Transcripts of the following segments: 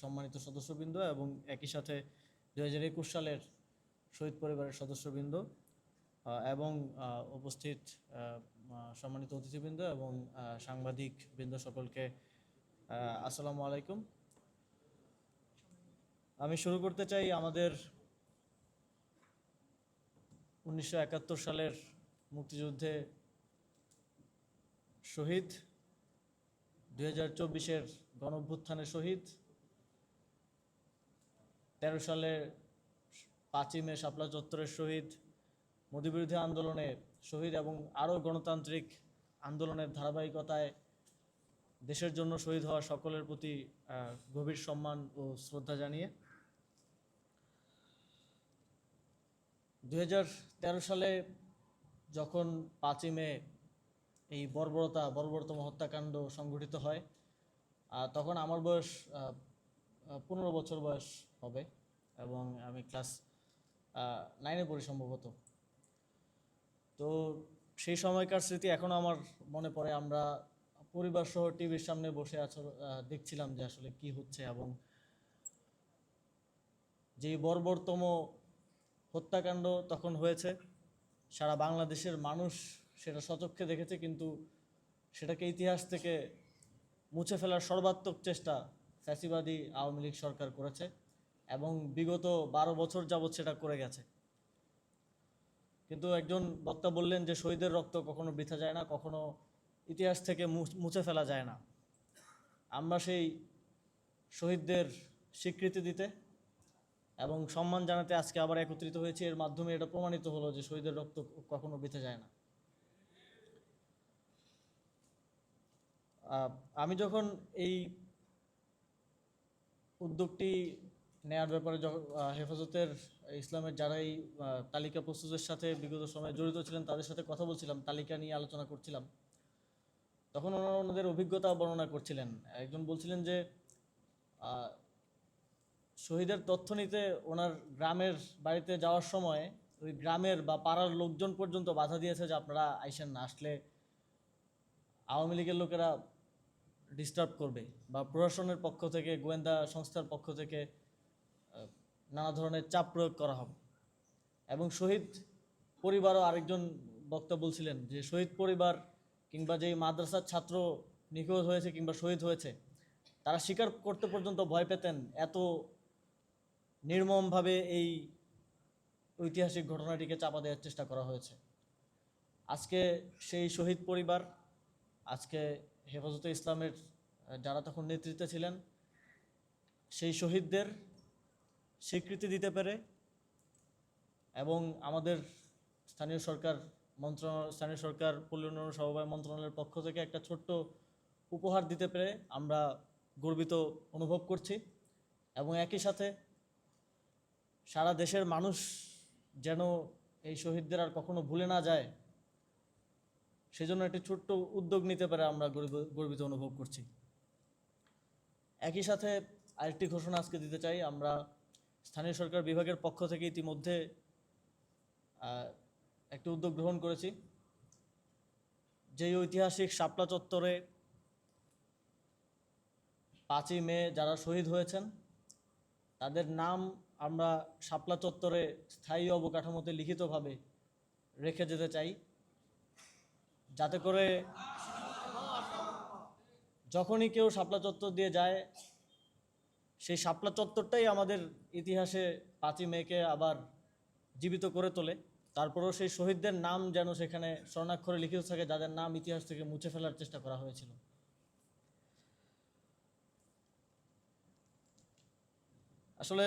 সম্মানিত সদস্যবৃন্দ এবং একই সাথে দু হাজার একুশ সালের শহীদ পরিবারের সদস্যবৃন্দ এবং উপস্থিত সম্মানিত অতিথিবৃন্দ এবং সাংবাদিক বৃন্দ সকলকে আসসালামু আলাইকুম। আমি শুরু করতে চাই আমাদের উনিশশো একাত্তর সালের মুক্তিযুদ্ধে শহীদ, দুই হাজার চব্বিশের গণভ্যুত্থানের শহীদ তেরো সালে পাঁচই মে শাপলা চত্বরের শহীদ, মোদীবিরোধী আন্দোলনে শহীদ এবং আরও গণতান্ত্রিক আন্দোলনের ধারাবাহিকতায় দেশের জন্য শহীদ হওয়া সকলের প্রতি গভীর সম্মান ও শ্রদ্ধা জানিয়ে দু হাজার তেরো সালে যখন পাঁচই মে এই বর্বরতা, বর্বরতম হত্যাকাণ্ড সংঘটিত হয় তখন আমার বয়স পনেরো বছর বয়স হবে এবং আমি ক্লাস নাইনে পড়ি সম্ভবত। তো সেই সময়কার স্মৃতি এখনও আমার মনে পড়ে। আমরা পরিবার সহ টিভির সামনে বসে আছো দেখছিলাম যে আসলে কি হচ্ছে এবং যে বর্বরতম হত্যাকাণ্ড তখন হয়েছে, সারা বাংলাদেশের মানুষ সেটা সচক্ষে দেখেছে, কিন্তু সেটাকে ইতিহাস থেকে মুছে ফেলার সর্বাত্মক চেষ্টা ফ্যাসিবাদী আওয়ামী লীগ সরকার করেছে এবং বিগত বারো বছর যাবৎ সেটা করে গেছে। কিন্তু একজন বক্তা বললেন যে, শহীদের রক্ত কখনো বৃথা যায় না, কখনো ইতিহাস থেকে মুছে ফেলা যায় না। আমরা সেই শহীদদের স্বীকৃতি দিতে এবং সম্মান জানাতে আজকে আবার একত্রিত হয়েছে। এর মাধ্যমে এটা প্রমাণিত হলো যে, শহীদের রক্ত কখনো বৃথা যায় না। আমি যখন এই উদ্যোগটি নেয়ার ব্যাপারে হেফাজতের ইসলামের যারাই তালিকা প্রস্তুতের সাথে বিগত সময়ে জড়িত ছিলেন, তাদের সাথে কথা বলছিলাম, তালিকা নিয়ে আলোচনা করছিলাম। তখন ওনারা ওনাদের অভিজ্ঞতা বর্ণনা করছিলেন। একজন বলছিলেন যে শহীদের তথ্য নিতে ওনার গ্রামের বাড়িতে যাওয়ার সময় ওই গ্রামের বা পাড়ার লোকজন পর্যন্ত বাধা দিয়েছে যে, আপনারা আইসেন না। আসলে আওয়ামী লীগের লোকেরা ডিস্টার্ব করবে বা প্রশাসনের পক্ষ থেকে, গোয়েন্দা সংস্থার পক্ষ থেকে নানা ধরনের চাপ প্রয়োগ করা হবে। এবং শহীদ পরিবারও আরেকজন বক্তা বলছিলেন যে, শহীদ পরিবার কিংবা যেই মাদ্রাসার ছাত্র নিখোঁজ হয়েছে কিংবা শহীদ হয়েছে, তারা স্বীকার করতে পর্যন্ত ভয় পেতেন এত নির্মমভাবে এই ঐতিহাসিক ঘটনাটিকে চাপা দেওয়ার চেষ্টা করা হয়েছে। আজকে সেই শহীদ পরিবার, আজকে হেফাজতে ইসলামের যারা তখন নেতৃত্বে ছিলেন, সেই শহীদদের স্বীকৃতি দিতে পেরে এবং আমাদের স্থানীয় সরকার মন্ত্রণালয় স্থানীয় সরকার পল্লী উন্নয়ন সমবায় মন্ত্রণালয়ের পক্ষ থেকে একটা ছোট্ট উপহার দিতে পেরে আমরা গর্বিত অনুভব করছি এবং একই সাথে সারা দেশের মানুষ যেন এই শহীদদের আর কখনো ভুলে না যায় সেজন্য একটি ছোট্ট উদ্যোগ নিতে পারে আমরা গর্ব- গর্বিত অনুভব করছি। একই সাথে আরেকটি ঘোষণা আজকে দিতে চাই, আমরা স্থানীয় সরকার বিভাগের পক্ষ থেকে ইতিমধ্যে একটি উদ্যোগ গ্রহণ করেছি। যেই ঐতিহাসিক শাপলা চত্বরে পাঁচই মে যারা শহীদ হয়েছেন, তাদের নাম আমরা শাপলা চত্বরে স্থায়ী অবকাঠামোতে লিখিতভাবে রেখে যেতে চাই। যাতে করে যখনই কেউ শাপলা চত্বর দিয়ে যায়, সেই শাপলা চত্বরটাই আমাদের ইতিহাসে পাঁচই মেয়েকে আবার জীবিত করে তোলে। তারপরেও সেই শহীদদের নাম যেন সেখানে স্বর্ণাক্ষরে লিখিত থাকে, যাদের নাম ইতিহাস থেকে মুছে ফেলার চেষ্টা করা হয়েছিল। আসলে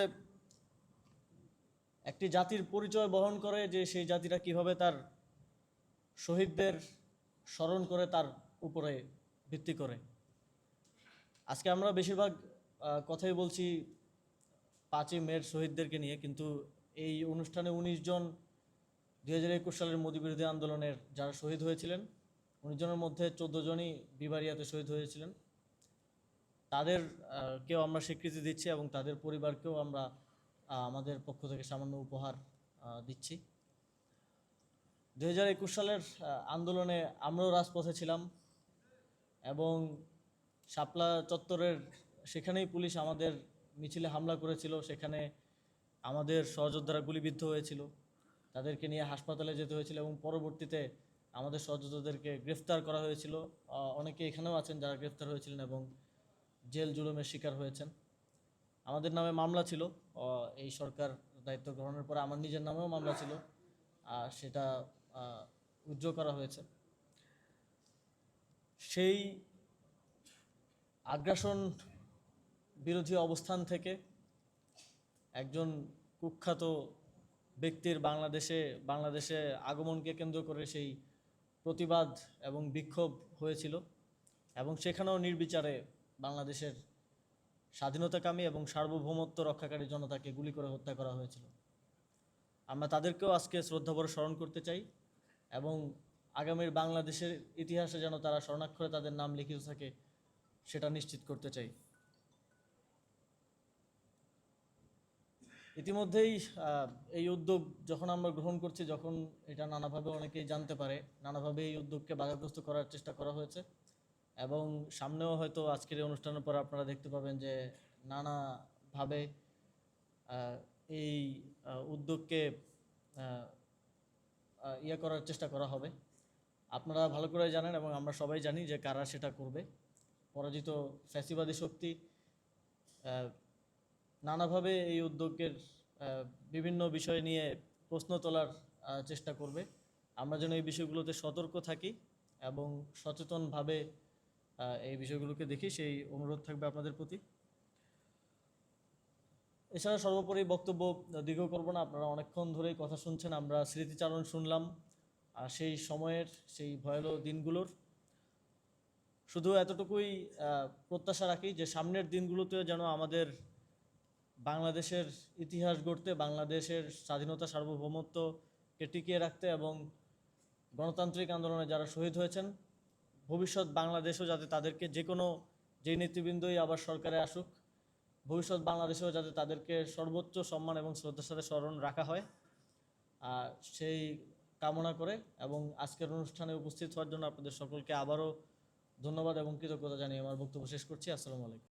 একটি জাতির পরিচয় বহন করে যে সেই জাতিটা কীভাবে তার শহীদদের স্মরণ করে তার উপরে ভিত্তি করে। আজকে আমরা বেশিরভাগ কথাই বলছি পাঁচই মেয়ের শহীদদেরকে নিয়ে, কিন্তু এই অনুষ্ঠানে উনিশ জন দুই হাজার একুশ সালের মোদী বিরোধী আন্দোলনের যারা শহীদ হয়েছিলেন, উনিশ জনের মধ্যে চোদ্দ জনই বিবারিয়াতে শহীদ হয়েছিলেন। তাদের কেও আমরা স্বীকৃতি দিচ্ছি এবং তাদের পরিবারকেও আমরা আমাদের পক্ষ থেকে সামান্য উপহার দিচ্ছি। দুই হাজার একুশ সালের আন্দোলনে আমরাও রাজপথে ছিলাম এবং শাপলা চত্বরের সেখানেই পুলিশ আমাদের মিছিলে হামলা করেছিল। সেখানে আমাদের সহযোদ্ধারা গুলিবিদ্ধ হয়েছিল। তাদেরকে নিয়ে হাসপাতালে যেতে হয়েছিল এবং পরবর্তীতে আমাদের সহযোদ্ধাদেরকে গ্রেফতার করা হয়েছিল। অনেকে এখানেও আছেন যারা গ্রেফতার হয়েছিলেন এবং জেল জুলুমের শিকার হয়েছেন। আমাদের নামে মামলা ছিল। এই সরকার দায়িত্ব গ্রহণের পরে আমার নিজের নামেও মামলা ছিল। আর সেটা উজ্জ্ব করা হয়েছে। সেই আগ্রাসন বিরোধী অবস্থান থেকে একজন কুখ্যাত ব্যক্তির বাংলাদেশে বাংলাদেশে আগমনকে কেন্দ্র করে সেই প্রতিবাদ এবং বিক্ষোভ হয়েছিল এবং সেখানেও নির্বিচারে বাংলাদেশের স্বাধীনতাকামী এবং সার্বভৌমত্ব রক্ষাকারী জনতাকে গুলি করে হত্যা করা হয়েছিল। আমরা তাদেরকেও আজকে শ্রদ্ধাভরে স্মরণ করতে চাই। এবং আগামীর বাংলাদেশের ইতিহাসে যেন তারা স্বর্ণাক্ষরে তাদের নাম লিখিত থাকে, সেটা নিশ্চিত করতে চাই। ইতিমধ্যেই এই উদ্যোগ যখন আমরা গ্রহণ করছি, যখন এটা নানাভাবে অনেকেই জানতে পারে, নানাভাবে এই উদ্যোগকে বাধাগ্রস্ত করার চেষ্টা করা হয়েছে। এবং সামনেও হয়তো আজকের এই অনুষ্ঠানের পর আপনারা দেখতে পাবেন যে নানাভাবে এই উদ্যোগকে ইয়ে করার চেষ্টা করা হবে। আপনারা ভালো করে জানেন এবং আমরা সবাই জানি যে কারা সেটা করবে। পরাজিত ফ্যাসিবাদী শক্তি নানাভাবে এই উদ্যোগের বিভিন্ন বিষয় নিয়ে প্রশ্ন তোলার চেষ্টা করবে। আমরা যেন এই বিষয়গুলোতে সতর্ক থাকি এবং সচেতনভাবে এই বিষয়গুলোকে দেখি। সেই অনুরোধ থাকবে আপনাদের প্রতি। এছাড়া সর্বোপরি বক্তব্য দীর্ঘ করব না, আপনারা অনেকক্ষণ ধরেই কথা শুনছেন, আমরা স্মৃতিচারণ শুনলাম, আর সেই সময়ের সেই ভয়াবহ দিনগুলোর। শুধু এতটুকুই প্রত্যাশা রাখি যে সামনের দিনগুলোতেও যেন আমাদের বাংলাদেশের ইতিহাস গড়তে, বাংলাদেশের স্বাধীনতা সার্বভৌমত্বকে টিকিয়ে রাখতে এবং গণতান্ত্রিক আন্দোলনে যারা শহীদ হয়েছেন, ভবিষ্যৎ বাংলাদেশও যাতে তাদেরকে যে কোনো যেই নেতৃবৃন্দই আবার সরকারে আসুক ভবিষ্যৎ বাংলাদেশেও যাতে তাদেরকে সর্বোচ্চ সম্মান এবং শ্রদ্ধার সাথে স্মরণ রাখা হয়, আর সেই কামনা করে এবং আজকের অনুষ্ঠানে উপস্থিত হওয়ার জন্য আপনাদের সকলকে আবারও ধন্যবাদ এবং কৃতজ্ঞতা জানিয়ে আমার বক্তব্য শেষ করছি। আসসালামু আলাইকুম।